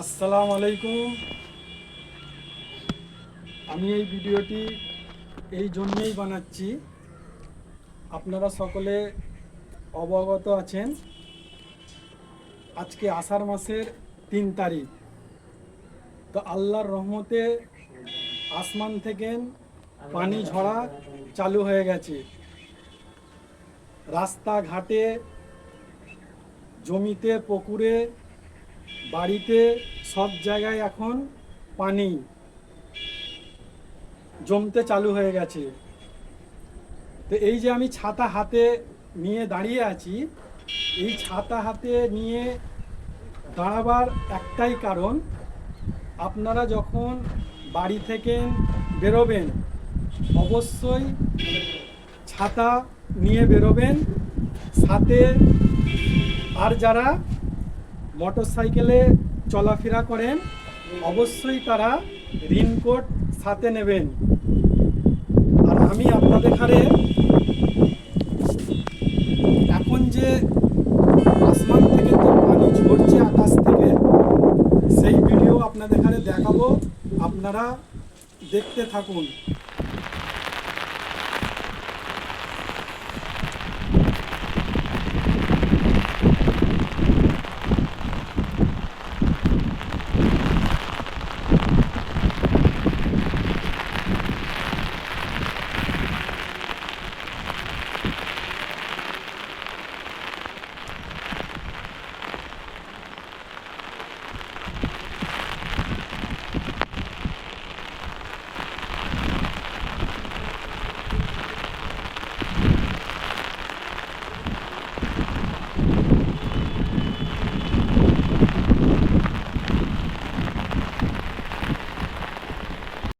আসসালামু আলাইকুম আমি এই ভিডিওটি এই জন্যেই বানাচ্ছি। আপনারা সকলে অবগত আছেন। আজকে আষাঢ় মাসের তিন তারিখ। তো আল্লাহর রহমতে আসমান থেকে পানি ঝরা চালু হয়ে গেছে। রাস্তাঘাটে, জমিতে, পুকুরে বাড়িতে সব জায়গায় এখন পানি জমতে চালু হয়ে গেছে। তো এই যে আমি ছাতা হাতে নিয়ে দাঁড়িয়ে আছি, এই ছাতা হাতে নিয়ে দাঁড়াবার একটাই কারণ, আপনারা যখন বাড়ি থেকে বেরোবেন, অবশ্যই ছাতা নিয়ে বেরোবেন। সাথে আর যারা মোটর সাইকেলে চলাফেরা করেন, অবশ্যই তারা রেনকোট সাথে নেবেন। আর আমি আপনাদের হারে এখন যে আসমান থেকে তো পানি ঝরছে আকাশ থেকে, সেই ভিডিও আপনাদের হারে দেখাবো। আপনারা দেখতে থাকুন।